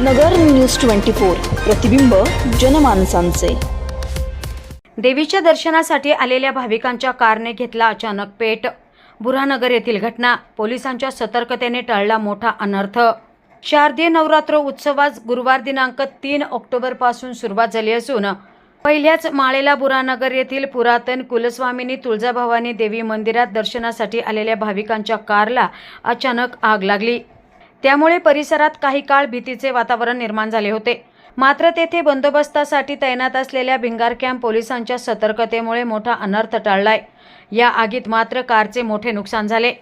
नगर news twenty four प्रतिबिंब जनमानसांचे. देवीच्या दर्शनासाठी आलेल्या भाविकांच्या कारने घेतला अचानक पेट. बुरानगर येथील घटना पोलिसांच्या सतर्कतेने टळला मोठा अनर्थ. शारदीय नवरात्र उत्सवास गुरुवार दिनांक तीन ऑक्टोबरपासून सुरुवात झाली असून पहिल्याच माळेला बुरानगर येथील पुरातन कुलस्वामिनी तुळजाभवानी देवी मंदिरात दर्शनासाठी आलेल्या भाविकांच्या कारला अचानक आग लागली. त्यामुळे परिसरात काही काळ भीतीचे वातावरण निर्माण झाले होते. मात्र तेथे बंदोबस्तासाठी तैनात असलेल्या भिंगार कॅम्प पोलिसांच्या सतर्कतेमुळे मोठा अनर्थ टाळलाय. या आगीत मात्र कारचे मोठे नुकसान झाले.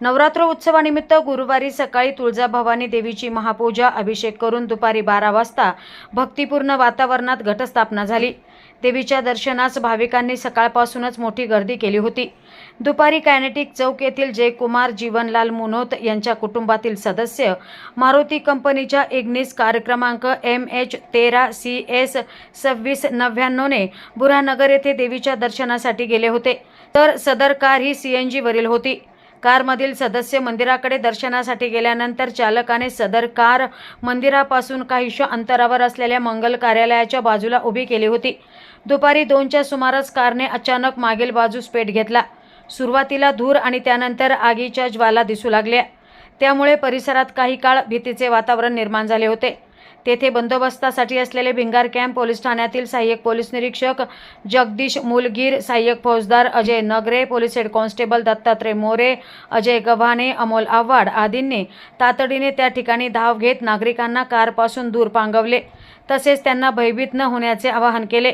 नवरात्र उत्सवानिमित्त गुरुवारी सकाळी तुळजाभवानी देवीची महापूजा अभिषेक करून दुपारी बारा वाजता भक्तिपूर्ण वातावरणात घटस्थापना झाली. देवीच्या दर्शनास भाविकांनी सकाळपासूनच मोठी गर्दी केली होती. दुपारी कायनेटिक चौक येथील जयकुमार जीवनलाल मुनोत यांच्या कुटुंबातील सदस्य मारुती कंपनीच्या इग्निस कार्यक्रमांक एम एच तेरा सी एस सव्वीस नव्याण्णवने बुरानगर येथे देवीच्या दर्शनासाठी गेले होते. तर सदर कार ही सी एन जीवरील होती. कारमधील सदस्य मंदिराकडे दर्शनासाठी गेल्यानंतर चालकाने सदर कार मंदिरापासून काहीशा अंतरावर असलेल्या मंगल कार्यालयाच्या बाजूला उभी केली होती. दुपारी दोनच्या सुमारास कारने अचानक मागील बाजूस पेट घेतला. सुरुवातीला धूर आणि त्यानंतर आगीच्या ज्वाला दिसू लागल्या. त्यामुळे परिसरात काही काळ भीतीचे वातावरण निर्माण झाले होते. तेथे बंदोबस्तासाठी असलेले भिंगार कॅम्प पोलीस ठाण्यातील सहाय्यक पोलीस निरीक्षक जगदीश मुलगीर सहाय्यक फौजदार Ajay Nagare police head constable Dattatray More Ajay Gavhane Amol Avhad आदींनी तातडीने त्या ठिकाणी धाव घेत नागरिकांना कारपासून दूर पांगवले. तसेच त्यांना भयभीत न होण्याचे आवाहन केले.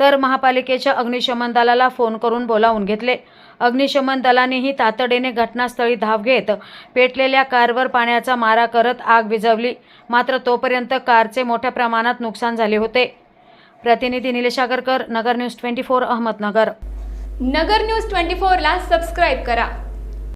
तर महापालिकेच्या अग्निशमन दलाला फोन करून बोलावून घेतले. अग्निशमन दलानेही तातडीने घटनास्थळी धाव घेत पेटलेल्या कारवर पाण्याचा मारा करत आग विझवली. मात्र तोपर्यंत कारचे मोठ्या प्रमाणात नुकसान झाले होते. प्रतिनिधी Nilesh Agarkar Nagar news twenty four Ahmednagar. Nagar news twenty फोरला सबस्क्राईब करा.